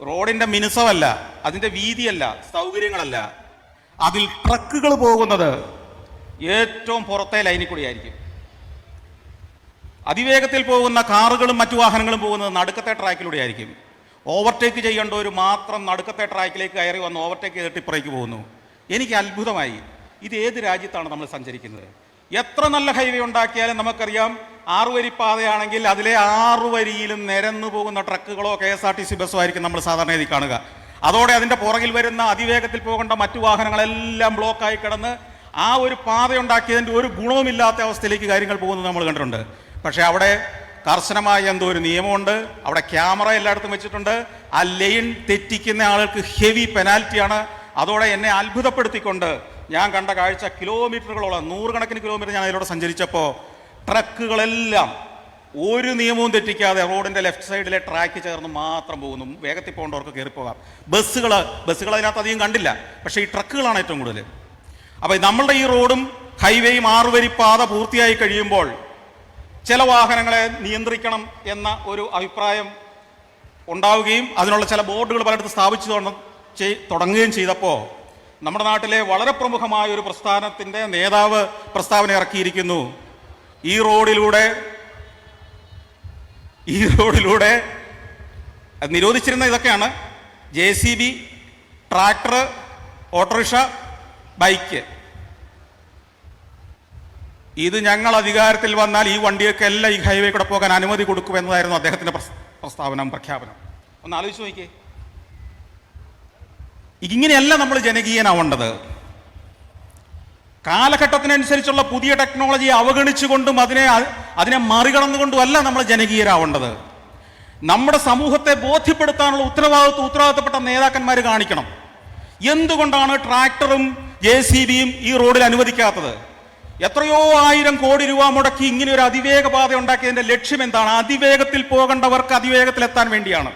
റോഡിന്റെ മിനുസമല്ല അതിന്റെ വീതിയല്ല സൗകര്യങ്ങളല്ല. അതിൽ ട്രക്കുകൾ പോകുന്നത് ഏറ്റവും പുറത്തെ ലൈനിൽ കൂടിയായിരിക്കും. അതിവേഗത്തിൽ പോകുന്ന കാറുകളും മറ്റു വാഹനങ്ങളും പോകുന്നത് നടുക്കത്തെ ട്രാക്കിലൂടെ ആയിരിക്കും. ഓവർടേക്ക് ചെയ്യേണ്ടവർ മാത്രം നടുക്കത്തെ ട്രാക്കിലേക്ക് കയറി വന്ന് ഓവർടേക്ക് ചെയ്തിട്ട് ഇപ്പുറേക്ക് പോകുന്നു. എനിക്ക് അത്ഭുതമായി. ഇത് ഏത് രാജ്യത്താണ് നമ്മൾ സഞ്ചരിക്കുന്നത്? എത്ര നല്ല ഹൈവേ ഉണ്ടാക്കിയാലും നമുക്കറിയാം ആറുവരി പാതയാണെങ്കിൽ അതിലെ ആറുവരിയിലും നിരന്നു പോകുന്ന ട്രക്കുകളോ K S R T C ബസ്സോ ആയിരിക്കും നമ്മൾ സാധാരണ ഇതിൽ കാണുക. അതോടെ അതിന്റെ പുറകിൽ വരുന്ന അതിവേഗത്തിൽ പോകേണ്ട മറ്റു വാഹനങ്ങളെല്ലാം ബ്ലോക്കായി കിടന്ന് ആ ഒരു പാത ഉണ്ടാക്കിയതിന്റെ ഒരു ഗുണവുമില്ലാത്ത അവസ്ഥയിലേക്ക് കാര്യങ്ങൾ പോകുന്നത് നമ്മൾ കണ്ടിട്ടുണ്ട്. പക്ഷേ അവിടെ കർശനമായ എന്തോ ഒരു നിയമമുണ്ട്. അവിടെ ക്യാമറ എല്ലായിടത്തും വെച്ചിട്ടുണ്ട്. ആ ലൈൻ തെറ്റിക്കുന്ന ആളുകൾക്ക് ഹെവി പെനാൽറ്റിയാണ്. അതോടെ എന്നെ അത്ഭുതപ്പെടുത്തിക്കൊണ്ട് ഞാൻ കണ്ട കാഴ്ച കിലോമീറ്ററുകളോളം നൂറുകണക്കിന് കിലോമീറ്റർ ഞാൻ അതിലൂടെ സഞ്ചരിച്ചപ്പോൾ ട്രക്കുകളെല്ലാം ഒരു നിയമവും തെറ്റിക്കാതെ റോഡിന്റെ ലെഫ്റ്റ് സൈഡിലെ ട്രാക്ക് ചേർന്ന് മാത്രം പോകുന്നു. വേഗത്തിൽ പോകേണ്ടവർക്ക് കയറിപ്പോകാം ബസ്സുകൾ ബസ്സുകൾ അതിനകത്ത് അധികം കണ്ടില്ല. പക്ഷേ ഈ ട്രക്കുകളാണ് ഏറ്റവും കൂടുതൽ അപ്പോൾ നമ്മളുടെ ഈ റോഡും ഹൈവേയും ആറുവരി പാത പൂർത്തിയായി കഴിയുമ്പോൾ ചില വാഹനങ്ങളെ നിയന്ത്രിക്കണം എന്ന ഒരു അഭിപ്രായം ഉണ്ടാവുകയും അതിനുള്ള ചില ബോർഡുകൾ പലയിടത്ത് സ്ഥാപിച്ചു ചെയ്- തുടങ്ങുകയും ചെയ്തപ്പോൾ നമ്മുടെ നാട്ടിലെ വളരെ പ്രമുഖമായ ഒരു പ്രസ്ഥാനത്തിന്റെ നേതാവ് പ്രസ്താവന ഇറക്കിയിരിക്കുന്നു. ഈ റോഡിലൂടെ ഈ റോഡിലൂടെ നിരോധിച്ചിരുന്ന ഇതൊക്കെയാണ് J C B tractor autorickshaw bike. ഇത് ഞങ്ങൾ അധികാരത്തിൽ വന്നാൽ ഈ വണ്ടിയൊക്കെ എല്ലാം ഈ ഹൈവേ കൂടെ പോകാൻ അനുമതി കൊടുക്കുമെന്നതായിരുന്നു അദ്ദേഹത്തിന്റെ പ്രസ്- പ്രസ്താവന പ്രഖ്യാപനം. ഒന്ന് ആലോചിച്ച് നോക്കിയേ. ഇങ്ങനെയല്ല നമ്മൾ ജനകീയനാവേണ്ടത്. കാലഘട്ടത്തിനനുസരിച്ചുള്ള പുതിയ ടെക്നോളജിയെ അവഗണിച്ചുകൊണ്ടും അതിനെ അതിനെ മറികടന്നുകൊണ്ടുമല്ല നമ്മൾ ജനകീയരാവേണ്ടത്. നമ്മുടെ സമൂഹത്തെ ബോധ്യപ്പെടുത്താനുള്ള ഉത്തരവാദിത്വം ഉത്തരവാദിത്തപ്പെട്ട നേതാക്കന്മാർ കാണിക്കണം. എന്തുകൊണ്ടാണ് ട്രാക്ടറും ജെ സി ബിയും ഈ റോഡിൽ അനുവദിക്കാത്തത്? എത്രയോ ആയിരം കോടി രൂപ മുടക്കി ഇങ്ങനെ ഒരു അതിവേഗ പാത ഉണ്ടാക്കിയതിന്റെ ലക്ഷ്യം എന്താണ്? അതിവേഗത്തിൽ പോകേണ്ടവർക്ക് അതിവേഗത്തിൽ എത്താൻ വേണ്ടിയാണ്.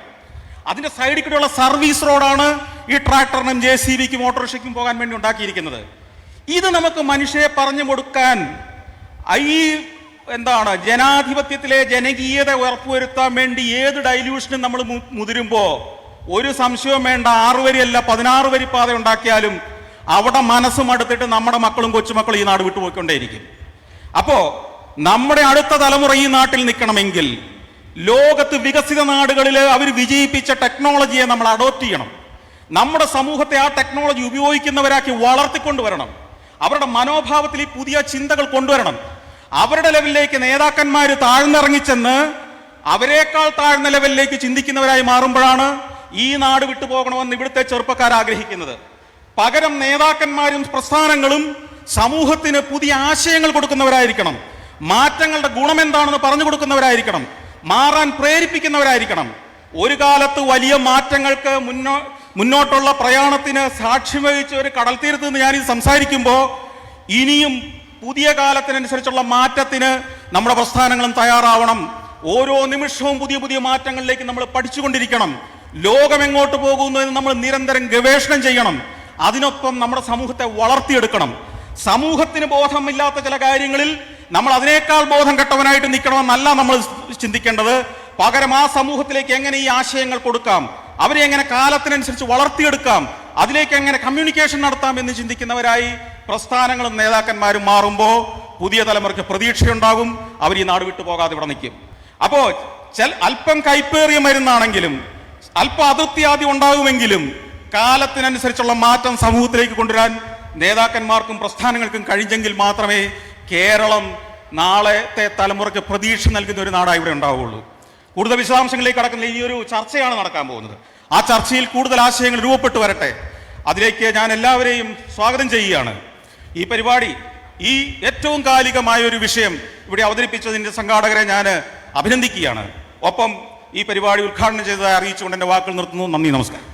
അതിന്റെ സൈഡിൽ കൂടെയുള്ള സർവീസ് റോഡാണ് ഈ ട്രാക്ടറിനും ജെ സി ബിക്കും ഓട്ടോറിക്ഷയ്ക്കും പോകാൻ വേണ്ടി ഉണ്ടാക്കിയിരിക്കുന്നത്. ഇത് നമുക്ക് മനുഷ്യരെ പറഞ്ഞു കൊടുക്കാൻ ഈ എന്താണ് ജനാധിപത്യത്തിലെ ജനകീയത ഉറപ്പുവരുത്താൻ വേണ്ടി ഏത് ഡൈല്യൂഷനും നമ്മൾ മുതിരുമ്പോ ഒരു സംശയവും വേണ്ട ആറു വരിയല്ല പതിനാറ് വരി പാത ഉണ്ടാക്കിയാലും അവിടെ മനസ്സും അടുത്തിട്ട് നമ്മുടെ മക്കളും കൊച്ചുമക്കളും ഈ നാട് വിട്ടുപോയിക്കൊണ്ടേയിരിക്കും. അപ്പോ നമ്മുടെ അടുത്ത തലമുറ ഈ നാട്ടിൽ നിൽക്കണമെങ്കിൽ ലോകത്ത് വികസിത നാടുകളിൽ അവർ വിജയിപ്പിച്ച ടെക്നോളജിയെ നമ്മൾ അഡോപ്റ്റ് ചെയ്യണം. നമ്മുടെ സമൂഹത്തെ ആ ടെക്നോളജി ഉപയോഗിക്കുന്നവരാക്കി വളർത്തിക്കൊണ്ടുവരണം. അവരുടെ മനോഭാവത്തിൽ ഈ പുതിയ ചിന്തകൾ കൊണ്ടുവരണം. അവരുടെ ലെവലിലേക്ക് നേതാക്കന്മാർ താഴ്ന്നിറങ്ങിച്ചെന്ന് അവരെക്കാൾ താഴ്ന്ന ലെവലിലേക്ക് ചിന്തിക്കുന്നവരായി മാറുമ്പോഴാണ് ഈ നാട് വിട്ടുപോകണമെന്ന് ഇവിടുത്തെ ചെറുപ്പക്കാർ ആഗ്രഹിക്കുന്നത്. പകരം നേതാക്കന്മാരും പ്രസ്ഥാനങ്ങളും സമൂഹത്തിന് പുതിയ ആശയങ്ങൾ കൊടുക്കുന്നവരായിരിക്കണം. മാറ്റങ്ങളുടെ ഗുണമെന്താണെന്ന് പറഞ്ഞു കൊടുക്കുന്നവരായിരിക്കണം. മാറാൻ പ്രേരിപ്പിക്കുന്നവരായിരിക്കണം. ഒരു കാലത്ത് വലിയ മാറ്റങ്ങൾക്ക് മുന്നോ മുന്നോട്ടുള്ള പ്രയാണത്തിന് സാക്ഷ്യം വഹിച്ച ഒരു കടൽ തീരത്ത് നിന്ന് ഞാനിത് സംസാരിക്കുമ്പോൾ ഇനിയും പുതിയ കാലത്തിനനുസരിച്ചുള്ള മാറ്റത്തിന് നമ്മുടെ പ്രസ്ഥാനങ്ങളും തയ്യാറാവണം. ഓരോ നിമിഷവും പുതിയ പുതിയ മാറ്റങ്ങളിലേക്ക് നമ്മൾ പഠിച്ചുകൊണ്ടിരിക്കണം. ലോകം എങ്ങോട്ട് പോകുന്നു എന്ന് നമ്മൾ നിരന്തരം ഗവേഷണം ചെയ്യണം. അതിനൊപ്പം നമ്മുടെ സമൂഹത്തെ വളർത്തിയെടുക്കണം. സമൂഹത്തിന് ബോധമില്ലാത്ത ചില കാര്യങ്ങളിൽ നമ്മൾ അതിനേക്കാൾ ബോധം കെട്ടവനായിട്ട് നിൽക്കണമെന്നല്ല നമ്മൾ ചിന്തിക്കേണ്ടത്. പകരം ആ സമൂഹത്തിലേക്ക് എങ്ങനെ ഈ ആശയങ്ങൾ കൊടുക്കാം? അവരെ എങ്ങനെ കാലത്തിനനുസരിച്ച് വളർത്തിയെടുക്കാം? അതിലേക്ക് എങ്ങനെ കമ്മ്യൂണിക്കേഷൻ നടത്താം എന്ന് ചിന്തിക്കുന്നവരായി പ്രസ്ഥാനങ്ങളും നേതാക്കന്മാരും മാറുമ്പോൾ പുതിയ തലമുറയ്ക്ക് പ്രതീക്ഷയുണ്ടാകും. അവർ ഈ നാട് വിട്ടു പോകാതെ ഇവിടെ നിൽക്കും. അപ്പോൾ ചില അല്പം കൈപ്പേറിയ മരുന്നാണെങ്കിലും അല്പം അതൃപ്തി ആദ്യം ഉണ്ടാകുമെങ്കിലും കാലത്തിനനുസരിച്ചുള്ള മാറ്റം സമൂഹത്തിലേക്ക് കൊണ്ടുവരാൻ നേതാക്കന്മാർക്കും പ്രസ്ഥാനങ്ങൾക്കും കഴിഞ്ഞെങ്കിൽ മാത്രമേ കേരളം നാളത്തെ തലമുറയ്ക്ക് പ്രതീക്ഷ നൽകുന്ന ഒരു നാടായി ഇവിടെ ഉണ്ടാവുകയുള്ളൂ. കൂടുതൽ വിശദാംശങ്ങളിലേക്ക് കടക്കുന്ന ഈ ഒരു ചർച്ചയാണ് നടക്കാൻ പോകുന്നത്. ആ ചർച്ചയിൽ കൂടുതൽ ആശയങ്ങൾ രൂപപ്പെട്ടു വരട്ടെ. അതിലേക്ക് ഞാൻ എല്ലാവരെയും സ്വാഗതം ചെയ്യുകയാണ്. ഈ പരിപാടി ഈ ഏറ്റവും കാലികമായ ഒരു വിഷയം ഇവിടെ അവതരിപ്പിച്ചതിന്റെ സംഘാടകരെ ഞാൻ അഭിനന്ദിക്കുകയാണ്. ഒപ്പം ഈ പരിപാടി ഉദ്ഘാടനം ചെയ്തതായി അറിയിച്ചുകൊണ്ട് എന്റെ വാക്കുകൾ നിർത്തുന്നു. നന്ദി നമസ്കാരം.